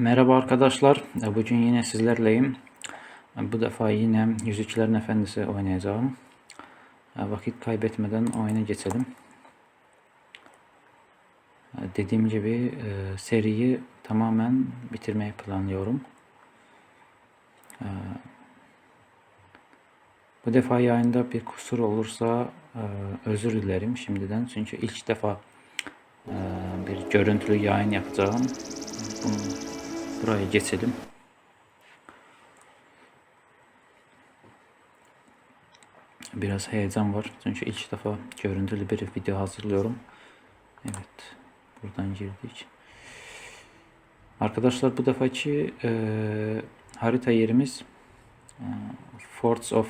Merhaba arkadaşlar. E, Bugün yine sizlerleyim. E, Bu defa yine Yüzüklerin Efendisi oynayacağım. E, Vakit kaybetmeden oyuna geçelim. Dediğim gibi seriyi tamamen bitirmeyi planlıyorum. Bu defa yayında bir kusur olursa özür dilerim şimdiden. Çünkü ilk defa bir görüntülü yayın yapacağım. Bunu Buraya geçelim. Biraz heyecan var. Çünkü ilk defa görüntülü bir video hazırlıyorum. Evet. Buradan girdik. Arkadaşlar bu defaki e, harita yerimiz e, Forts of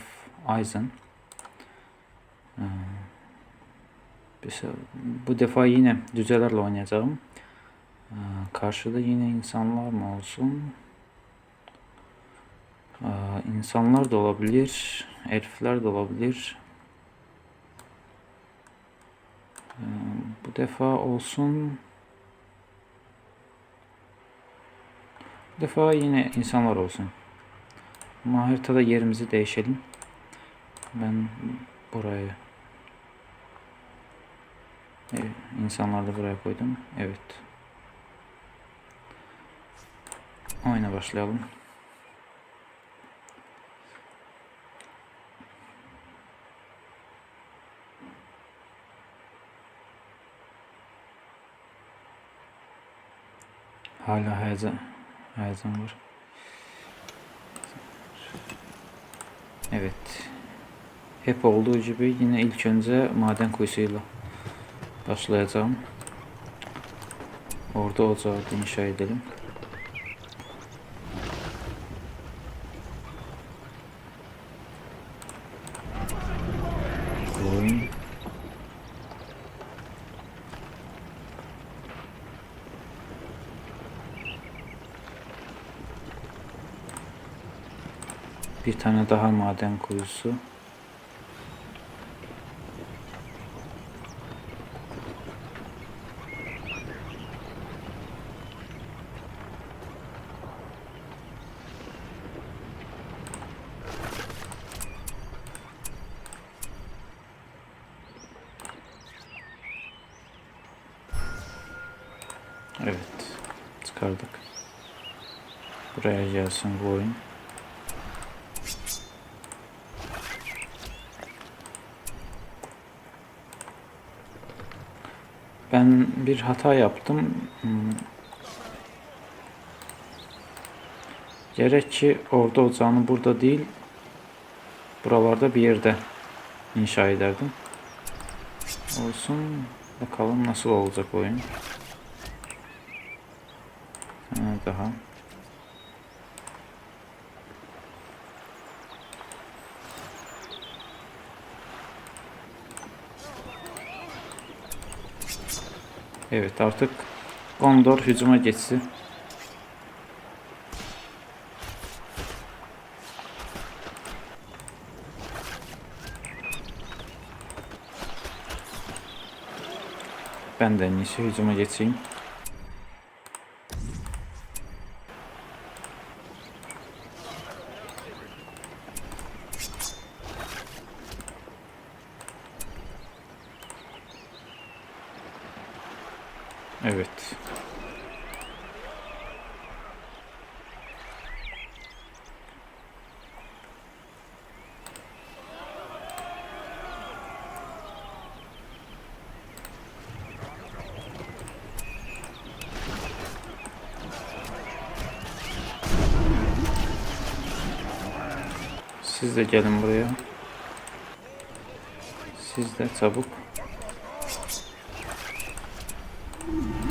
Eisen. E, bu defa yine düzelerle oynayacağım. Karşıda yine insanlar mı olsun? Ee, İnsanlar da olabilir, elfler de olabilir. Bu defa olsun. Bu defa yine insanlar olsun. Ama haritada yerimizi değişelim. Ben burayı Evet, insanları da buraya koydum. Evet. Oyuna başlayalım. Hala heyecan, heyecan var. Evet. Hep olduğu gibi yine ilk önce maden kuyusuyla başlayacağım. Orada ocağı inşa edelim. Bir tane daha maden kuyusu. Evet. Çıkardık. Buraya gelsin bu oyun. Ben bir hata yaptım. Hmm. Gerek ki orada olacağını burada değil, buralarda bir yerde inşa ederdim. Olsun. Bakalım nasıl olacak oyun. Tane daha. Evet artık Gondor hücuma geçti. Ben de en hücuma geçeyim. Evet. Siz de gelin buraya. Siz de çabuk. Mm-hmm.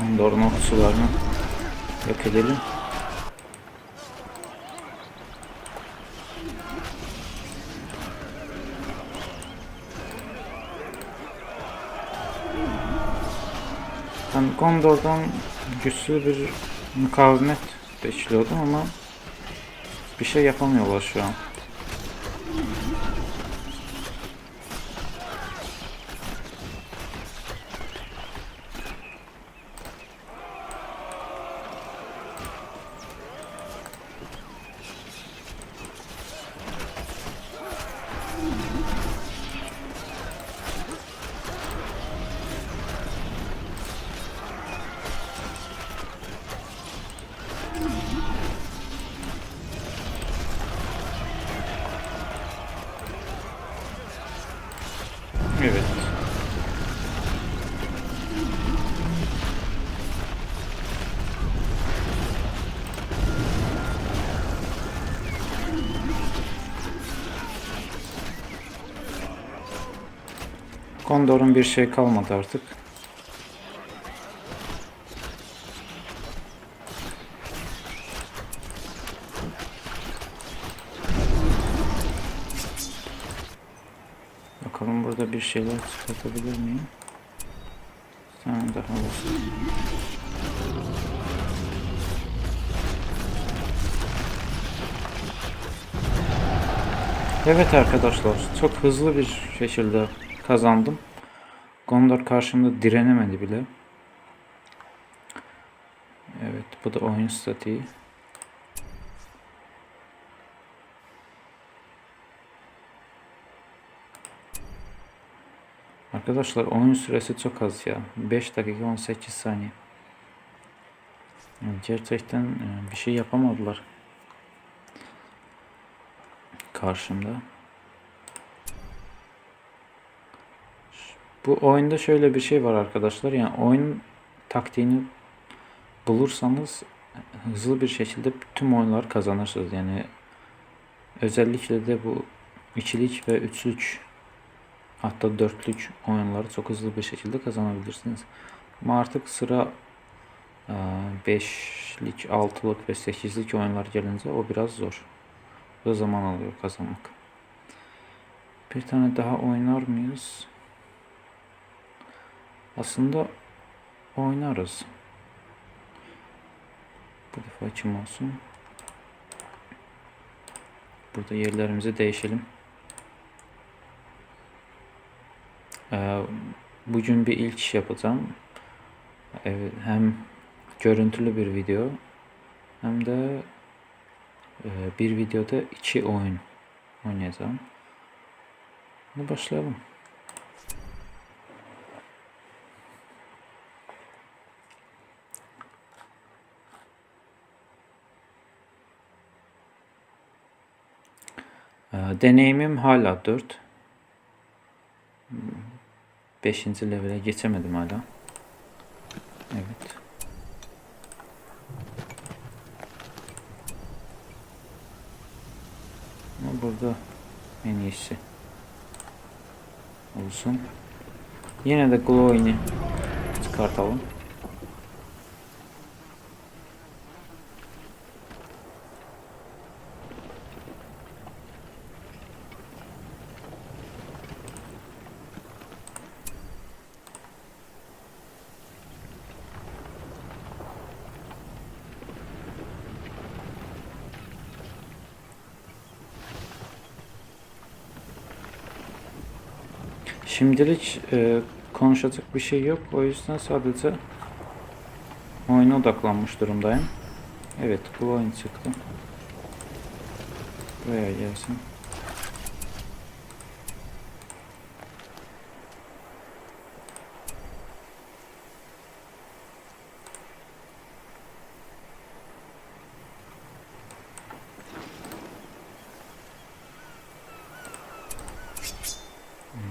Kondor'un okçularını yok edelim. Ben Gondor'dan güçlü bir mukavemet bekliyordum ama bir şey yapamıyorlar şu an. Kondor'un bir şey kalmadı artık. Bakalım burada bir şeyler çıkartabilir miyim? Sen daha olsun. Evet arkadaşlar çok hızlı bir şekilde kazandım. Gondor karşımda direnemedi bile. Evet bu da oyun statiği. Arkadaşlar oyun süresi çok az ya. 5 dakika 18 saniye. Gerçekten e, bir şey yapamadılar. Karşımda. Bu oyunda şöyle bir şey var arkadaşlar. Yani oyun taktiğini bulursanız hızlı bir şekilde tüm oyunları kazanırsınız. Yani özellikle de bu ikilik ve üçlük hatta dörtlük oyunları çok hızlı bir şekilde kazanabilirsiniz. Ama artık sıra 5'lik, 6'lık ve 8'lik oyunlar gelince o biraz zor. Ve zaman alıyor kazanmak. Bir tane daha oynar mıyız? Aslında oynarız. Bu defa kim olsun? Burada yerlerimizi değişelim. Ee, bugün bir ilk iş yapacağım. Evet, hem görüntülü bir video hem de e, bir videoda iki oyun oynayacağım. Hadi başlayalım. Deneyimim hala 4. 5. levele geçemedim hala. Evet. Ama burada en iyisi olsun. Yine de Glow'ini çıkartalım. Şimdilik e, konuşacak bir şey yok. O yüzden sadece oyuna odaklanmış durumdayım. Evet, oyun çıktı. Buraya gelsin.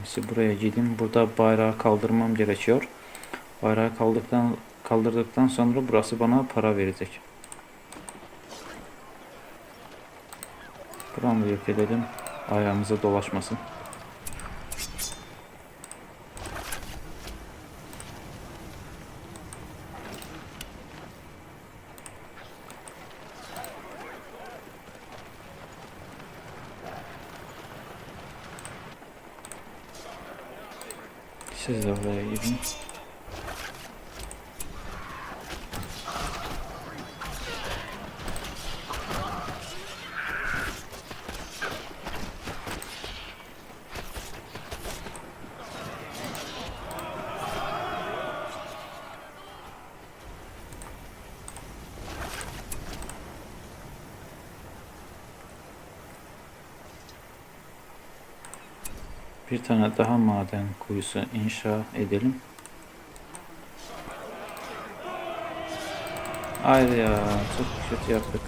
Neyse buraya gideyim. Burada bayrağı kaldırmam gerekiyor. Bayrağı kaldırdıktan kaldırdıktan sonra burası bana para verecek. Buramı yok edelim. Ayağımıza dolaşmasın. Siz de oraya gidin. Bir tane daha maden kuyusu inşa edelim. Hayır ya çok kötü yaptık.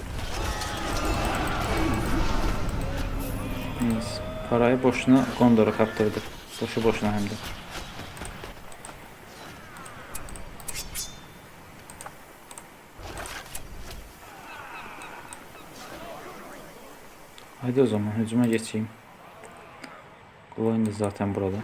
Neyse. Parayı boşuna Gondor'a kaptırdık. Boşu boşuna hem de. Hadi o zaman hücuma geçeyim. Gloin de zaten burada.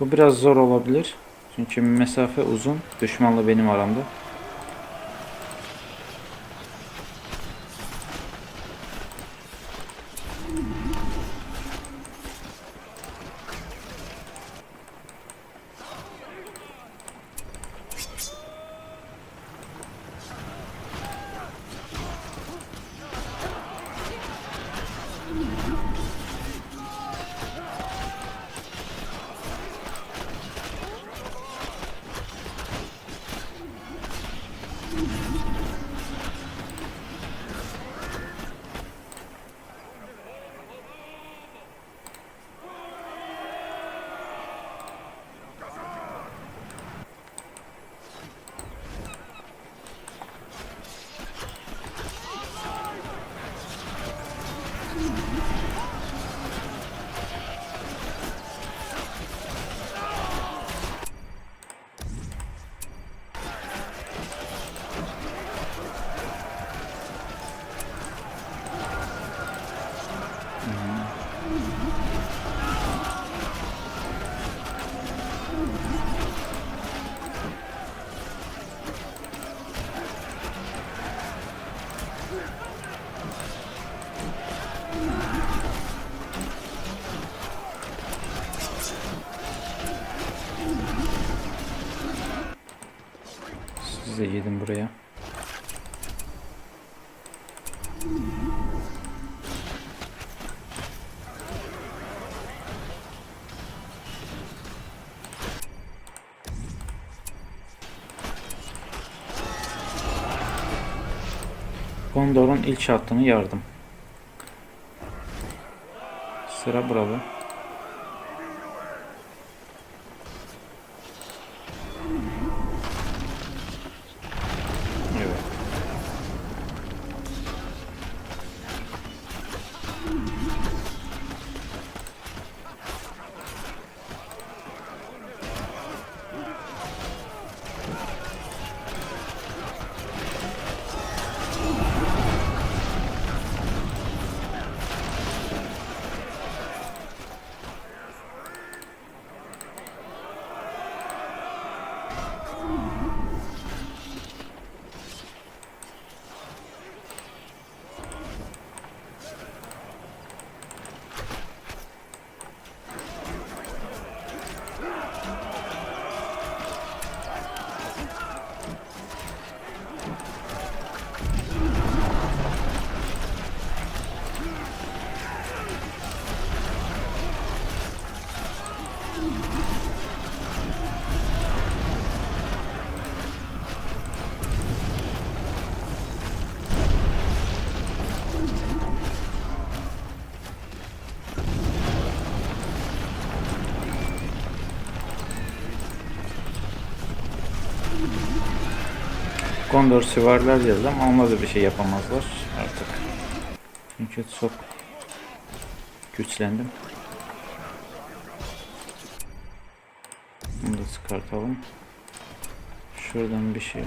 Bu biraz zor olabilir. Çünkü mesafe uzun. Düşmanla benim aramda. De gidin buraya. Gondor'un ilk şartını yardım. Sıra burada. Gondor süvariler yazdı ama onlar da bir şey yapamazlar artık. Çünkü çok güçlendim. Bunu da çıkartalım. Şuradan bir şey.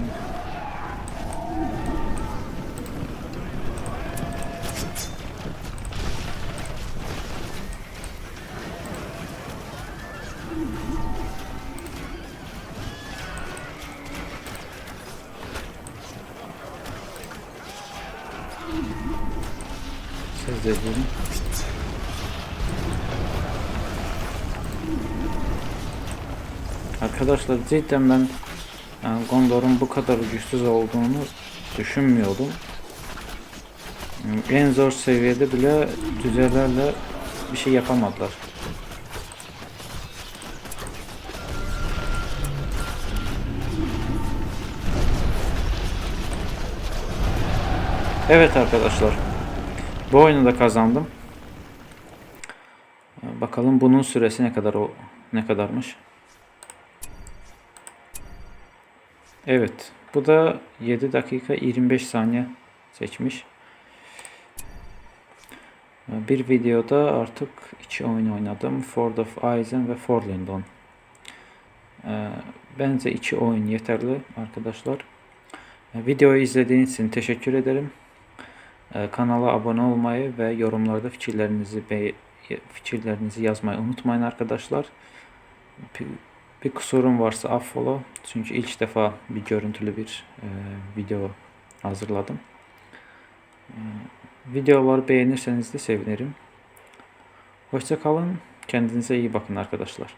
Siz de gelin. Arkadaşlar cidden ben yani Gondor'un bu kadar güçsüz olduğunu düşünmüyordum. En zor seviyede bile düzelerle bir şey yapamadılar. Evet arkadaşlar. Bu oyunu da kazandım. Bakalım bunun süresi ne kadar o ne kadarmış? Evet. Bu da 7 dakika 25 saniye seçmiş. Bir videoda artık iki oyun oynadım. Ford of Eisen ve Forlindon. Ee, Bence iki oyun yeterli arkadaşlar. Ee, Videoyu izlediğiniz için teşekkür ederim. Ee, Kanala abone olmayı ve yorumlarda fikirlerinizi fikirlerinizi yazmayı unutmayın arkadaşlar. Bir, kusurum varsa affola. Çünkü ilk defa bir görüntülü bir e, video hazırladım. E, videoları beğenirseniz de sevinirim. Hoşça kalın. Kendinize iyi bakın arkadaşlar.